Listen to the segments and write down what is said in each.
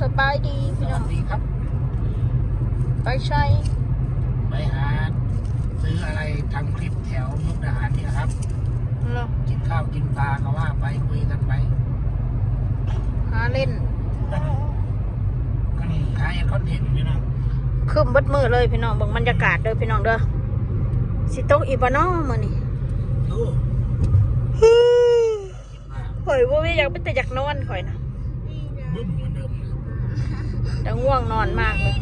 สบายดีสพี่น้วัองสดีครับ ไปใช้ไปหาซื้ออะไรทำคลิปแถวมุกดาหารเนี่ยครับ เหรอกินข้าวกินปลาก็ว่าไปคุยกันไปหาเล่นก็นี่ขายคอนเทนต์พี่น้องคืมเบิดมือเลยพี่น้องเบิ่งบรรยากาศเด้อพี่น้องเด้อสิตกอีบ่น้อมื้อนี้ดูมาข่อยบ่มีอยากเป็นแต่อยากนอนข่อยนะบึ้มเหมือนเดิมเลย แต่ง่วงนอนมากเลย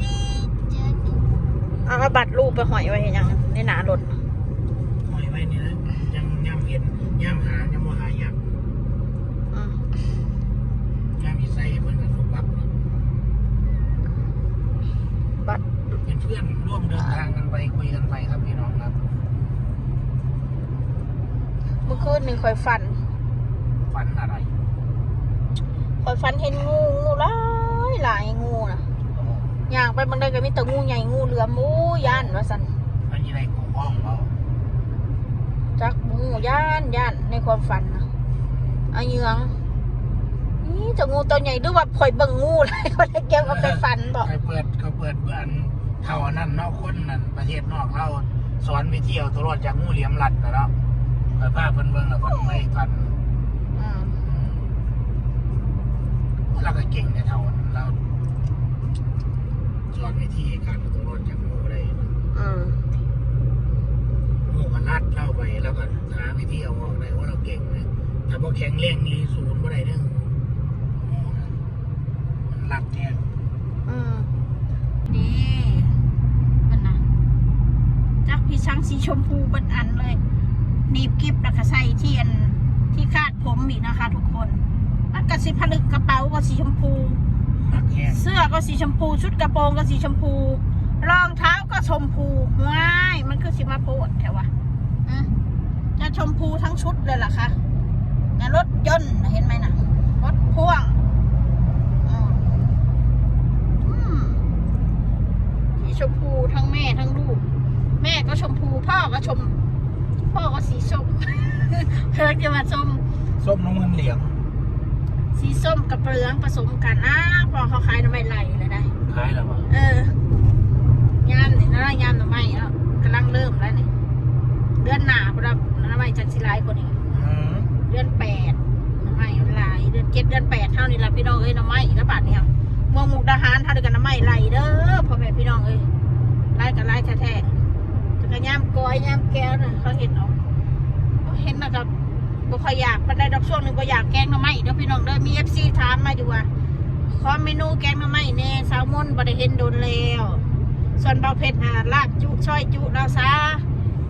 เอาเอาบัตรรูปไปห้อยไว้เห็นยังในหนารถหอยไว้นี่นะยังย่ำเห็นย่ำหายังบ่หาย่อืมำย่ำอีไส้เพื่อนกันทุกปับบัตรเป็นเพื่อนร่วมเดินทางกันไปคุยกันไปครับพี่น้องครับเมื่อคืนนี่ข่อยฝัน ฝันอะไรข่อยฝันเห็นงูงูหลาย หลายงูนะอย่างไปบางได้ก็มีแต่งูใหญ่งูเหลือมอู้ย่านว่าซั่นอันนี้ไรของห้องเราจักงูย่านย่านในความฝันนะอาเยืองนี่จะงูตัวใหญ่ดูว่าข่อยเบิ่งงูเลยก็ได้เก็บเอาไปฝันบอกเขาเปิดเขาเปิดอันเท่านั้นนอกคนนั่นประเทศนอกเราสอนไปเที่ยวตัวรอดจากงูเหลี่ยมลัดนะเนาะไปพาเพิ่นเบิ่งแล้วเพิ่นไม่ทัน อืม อืม เราก็เก่งในเท่านั้นเราสอนวิธีการเอาตัวรอดจากงูได้อืมงูก็ลัดเล่าไปแล้วก็หาวิธีเอาออกได้ว่าเราเก่งนะถ้าพวกแข็งแรงรีศูนย์บ่ได้เรื่องงูนะมันลัดแทนอืมดีมันนะจักพี่ช้างสีชมพูเบันอันเลยหนีบกิบแล้วก็ใส่ที่อันที่คาดผมอีกนะคะ ทุกคนมัน ก็สีผลึกกระเป๋าก็สีชมพูลัดแทนเสื้อก็สีชมพู ชุดกระโปรงก็สีชมพู รองเท้าก็ชมพูว้ายมันคือสิมาโพดแถวะอะจะชมพูทั้งชุดเลยเหรอคะนะรถยนต์น่ะเห็นไหมนะรถพ่วงอืมอืมสีชมพูทั้งแม่ทั้งลูก แม่ก็ชมพู พ่อก็ชม พ่อก็สีส้มเธอจะมาชมส้มน้ำเงินเหลี่ยม สีส้มกับเหลืองผสมกันนะพอเขาขายน้ำไม่ไหลเลยได้คล้ายแล้ววะเออยามนี่นะยามหน่อไม้แล้วกำลังเริ่มแล้วนี่เดือนหนาพอเราหน่อไม้จันทร์สิหลายกว่านี้อืมเดือนแปดหน่อไม้มันหลายเดือนเจ็ดเดือนแปดเท่านี้ละพี่น้องเอ้ยหน่อไม้แล้วบาทเนี่ยเมืองมุกดาหารเท่าเดียวกันหน่อไม้ไหลเด้อพ่อแม่พี่น้องเอ้ยไล่กันไล่แท้ๆแต่ก็ย่ามกอยย่ามแก้วน่ะเขาเห็นเอาเขาเห็นนะครับ บ่ค่อยอยากปันได้ดอกช่วงหนึ่งบ่อยากแกงหน่อไม้เด้อพี่น้องเด้อมีเอฟซีถามมาอยู่ว่าขอเมนูแกงหน่อไม้แน่แซลมอนบ่ได้เห็นโดนแล้วส่วนเบาเผ็ดอะลาบจุช่อยจุเราซะ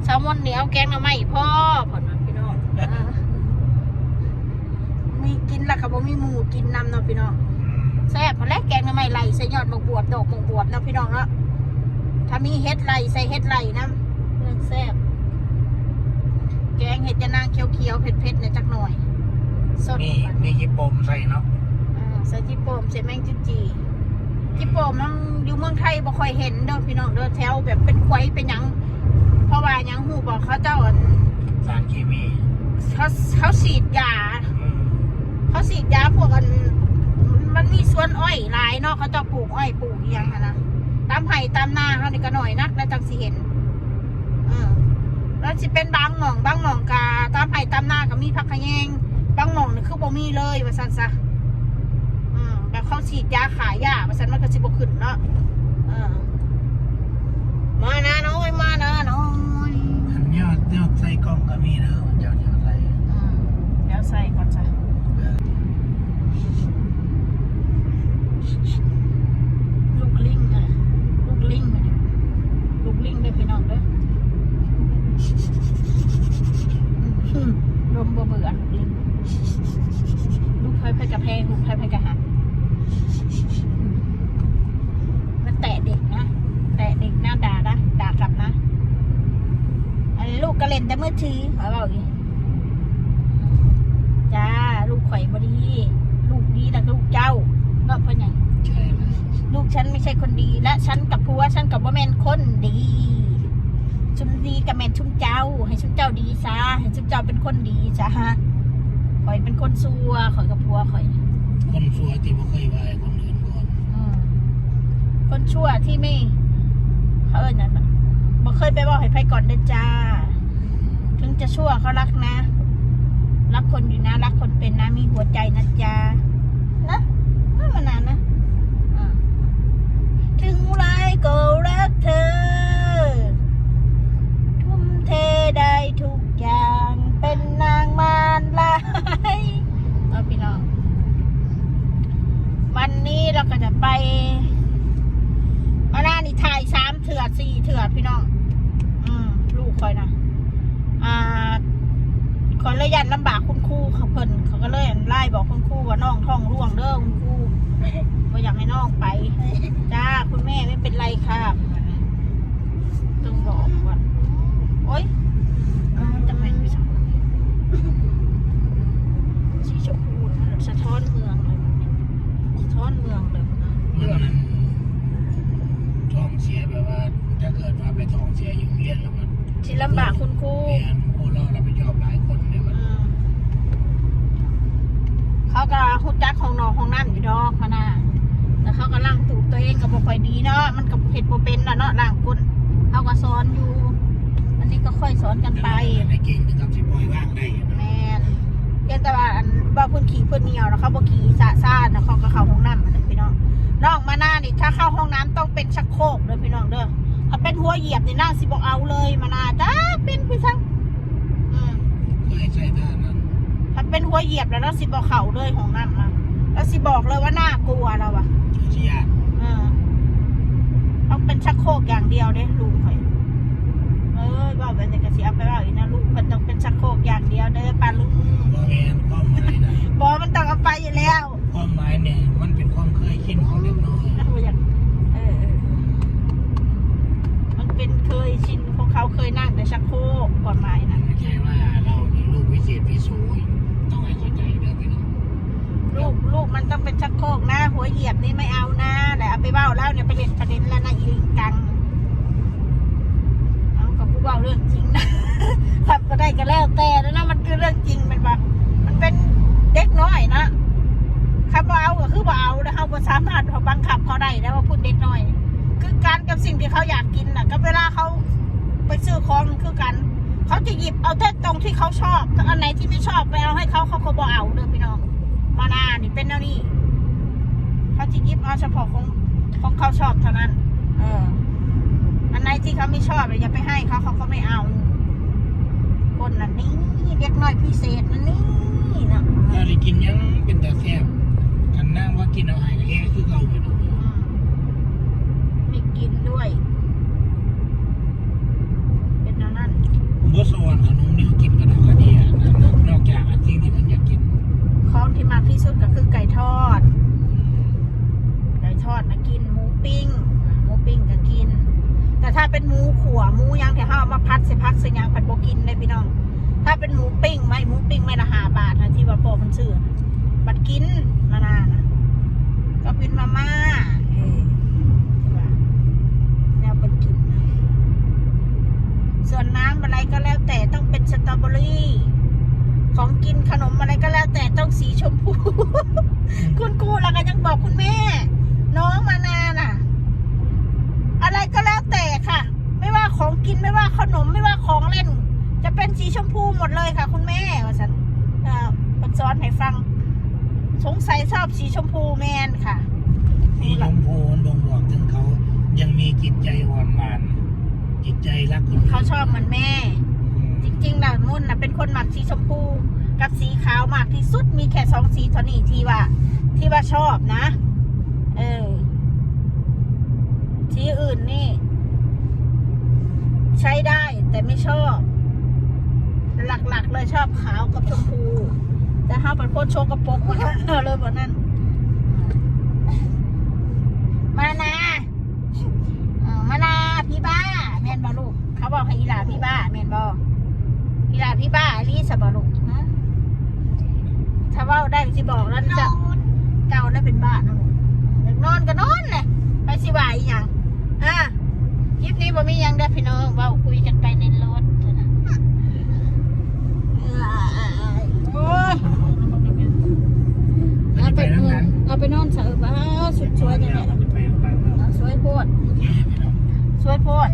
แซลมอนเหนียวแกงหน่อไม้พ่อผ่อนมาพี่น้องมีกินล้วก็บ่มีหมูกินนำเนาะพี่น้องแซ่บพอแล้วแกงหน่อไม้ไหลใส่ยอดหมกบวบดอกหมกบวบเนาะพี่น้องเนาะถ้ามีเฮ็ดไหลใส่เฮ็ดไหลน้ำแซ่บ แกงเห็ดจะนางเขียวๆเผ็ดๆเนี่ยจักหน่อย สดมีมีญี่ปุ่มใส่เนาะอ่าใส่จิโปมใส่แมงจิจีจิโปมมันอยู่เมืองไทยบ่ค่อยเห็นเด้อพี่น้องเด้อแถวแบบเป็นควายเป็นหยัง เพราะว่าหยังหูบอกเขาเจ้าอั่นสารเคมีเขาเขาฉีดยา อืมเขาฉีดยาพวกอัน มันมีสวนอ้อยหลายเนาะเขาเจ้าปลูกอ้อยปลูกอหยังหั้นนะตามไห่ตามนาเขานี่ก็หน่อยนักแล้วจังสิเห็นเออ แล้วสิเป็นบางหม่องบางหม่องกาตามไห่ตามหน้าก็มีพักขะแยงบางหม่องนี่คือบ่มีเลยว่าซั่นซะอืมแบบเขาฉีดยาขายยาเพราะฉะนั้นมันก็สิบขึ้นเนาะเออมานะน้อยมานะน้อย อันยอดยอดใส่กล้องก็มีเด้อมันยอดยอดใส่ อืมเดี๋ยวใส่ก่อนจ้ะ เออ ลูกลิงอะลูกลิงอะลูกลิงเด้อพี่น้องเด้ออืม ลมบ่เบื่อลูกลิงลูกไผ่ไผ่กระแพงลูกไผ่ไผ่กระหักอืมมันแตะเด็กนะ แตะเด็กนะด่านะด่ากลับนะอันลูกก็เล่นแต่มือถือเขาบอกอย่างนี้จ้า ลูกข่อยบดี ลูกดีแล้วก็ลูกเจ้าเนาะเพื่อนไงใช่เลยลูกฉันไม่ใช่คนดี และฉันกับผัวฉันกับว่าแมนคนดี ชุมดีกับแมนชุมเจ้า ให้ชุมเจ้าดีซะให้ชุมเจ้าเป็นคนดีจ้าฮะข่อยเป็นคนซัวข่อยกับผัวข่อย คนสัวที่บ่เคยว่าให้คนอื่นก่อนชั่วที่ไม่เขาเอิญนั่นน่ะบ่เคยไปบอกให้ไพ่ก่อนเด้อจ้า ถึงจะชั่วเขารักนะ รักคนอยู่นะ รักคนเป็นนะ มีหัวใจนะจ๊ะนะไม่มานานนะอ่าถึงไรก็รักเธอทุ่ม เทได้ทุกอย่างเป็นนางมารลายเอาพี่น้อง วันนี้เราก็จะไปมาหน้านี่ถ่ายสามเถื่อสี่เถื่อพี่น้อง อืมลูกคอยนะอ่าคอยเลยยันลำบากคุณครูเขาเพิ่นเขาก็เลยไล่บอกคุณครูว่าน้องท้องร่วงเด้อคุณครูว่าอยากให้น้องไปจ้าคุณแม่ไม่เป็นไรค่ะต้องบอกก่อน โอ๊ยเอ้าจะเป็นพี่สาวสีชมพูนะสะท้อนเมืองเลยสะท้อนเมืองเลยนะเรื่องนั้นท้องเสียแบบว่าถ้าเกิดว่าไปท้องเสียอยู่โรงเรียนแล้วมันที่ลำบากคุณครูเรียนครูเราเราไปชอบหลายคนเนี่ยมันอืมเขาก็หุจักของนองของน้ำอยู่ดอกมานาแต่เขาก็ล่างตูดตัวเองก็บ่ค่อยดีเนาะมันก็เห็ดบ่เป็นนะเนาะล่างก้นเขาก็สอนอยู่อันนี้ ก็ค่อยสอนกันไปในเก่งถึงกับสิบอยว่างได้นะแมนเพียงแต่ว่าอันว่าเพื้นขี่เพื้นเหนียวแล้วเขาบ่ขี่สะซ่านแล้วเขาก็เข้าห้องน้ำนะพี่น้องนอกมาหน้านี่ถ้าเข้าห้องน้ำต้องเป็นชักโครกเด้อพี่น้องเด้อถ้าเป็นหัวเหยียบนี่นั่งสิบอกเอาเลยมานาจ้าเป็นพี่ซังอืมเคยใช้ท่านั้นถ้าเป็นหัวเหยียบแล้วเราสิบอกเข่าเลยของน้ำนะแล้วสิบอกเลยว่าน่ากลัวเราอะที่ยากเออต้องเป็นชักโครกอย่างเดียวเด้ลูกข่อย เอ้ยบอกแบบนี้ก็สิเอาไปว่าอีกนะลูกมันต้องเป็นชักโครกอย่างเดียวเด้อปลาลูกว่าแมนความหมายนะบอกมันต้องเอาไปอยู่แล้วความหมายเนี่ยมันเป็นความเคยชินของเด็กน้อยนะอยากเออเออมันเป็นเคยชินของเขาเคยนั่งแต่ชักโครกกฎหมายมันะนไม่ใช่ว่าเรานี่ลูกวิเศษวิโสต้องให้เข้าใจเด้อพี่น้องลูกลูกมันต้องเป็นชักโครกนะ หัวเหยียบนี่ไม่เอานะแต่เอาไปเบ้าแล้วเนี่ยไปเห็นประเด็นแล้วนะอีลิงกัง เอากับผู้เรื่องจริงนะขับก็ได้ก็แล้วแต่แล้วนะมันคือเรื่องจริงเป็นแบบมันเป็นเด็กน้อยนะขับบ่เอาก็คือบ่เอาแล้วเขาสามารถบังคับเขาได้นะว่าพูดเด็กน้อย คือการกับสิ่งที่เขาอยากกินน่ะก็เวลาเขาไปซื้อของคือกัน เขาจะหยิบเอาแต่ตรงที่เขาชอบถ้าอันไหนที่ไม่ชอบไปเอาให้เขาเขาก็บ่เอาเด้อพี่น้องมานานี่เป็นแนวนี้เขาจะหยิบเอาเฉพาะของของเขาชอบเท่านั้น เออ ไหนที่เขาไม่ชอบเลยอย่าไปให้เขาเขาก็ไม่เอา คนนั้นนี่เด็กน้อยพิเศษนั่นนี่นะ ถ้าได้กินยังเป็นตาแซ่บกันนั่งว่ากินเอาหายก็แย่คือเก่าพี่น้อง อืมมีกินด้วย เป็นแนวนั้น ผมก็สอนขนมนี่กินกันเอาก็ดีอะนะนอกจากอันที่ที่มันอยากกิน ของที่มากที่สุดก็คือไก่ทอด ไก่ทอดนะกินหมูปิ้งหมูปิ้งก็กิน แต่ถ้าเป็นหมูขั่วหมูยังที่เขาเอามาพัดใส่พักใส่ยางผัดโบ กินเลยพี่น้อง ถ้าเป็นหมูปิ้งไม่หมูปิ้งไม่ละหาบาทนะที่ว่าโปมันซื้อบัดกินนานานะก็เป็นมาม่าเออใช่ปะแนวเป็นกินนะส่วนน้ำอะไรก็แล้วแต่ต้องเป็นสตรอเบอรี่ของกินขนมอะไรก็แล้วแต่ต้องสีชมพู คุณครูแล้วก็ยังบอกคุณแม่ น้องมานาน่ะ อะไรก็แล้วแต่ค่ะ ไม่ว่าของกินไม่ว่าขนมไม่ว่าของเล่น จะเป็นสีชมพูหมดเลยค่ะ คุณแม่ว่าฉันเอ่อมันสอนให้ฟัง สงสัยชอบสีชมพูแมนค่ะ สีชมพูมันบ่งบอกถึงเขายังมีจิตใจอ่อนหวานจิตใจรักคนนเขาชอบเหมือนแม่ จริงๆแล้วนุ่นนะเป็นคนหมักสีชมพู กับสีขาวมากที่สุดมีแค่สองสีเท่านี้ที่ว่า ที่ว่าชอบนะ เออสีอื่นนี่ ใช้ได้แต่ไม่ชอบ หลักๆ เลยชอบขาวกับชมพู แต่ถ้าเป็นคนโชกกระปรกเลยแบบนั้น มานามานาพี่บ้าแมนบอลูกเขาบอกให้อีหลาพี่บ้าแมนบออีหลาพี่บ้าลีสบอลูกนะถ้าว่าได้สิบอกแล้วจะเก่าแล้วเป็นบ้านะลูกอยากนอนก็นอนเลยไปสิว่าอีหยังอะคลิปนี้บ่มียังเด้พี่น้องว่าคุยกันไปในรถเถอะนะโอ้ย อัน เอา นี้ ไปนอนเอาไปนอนเสอะบ้าสุดสวยจังเลยอันนี้ไปน้ำนั้นสวยโพดแย่ไปเนาะช่วยโพด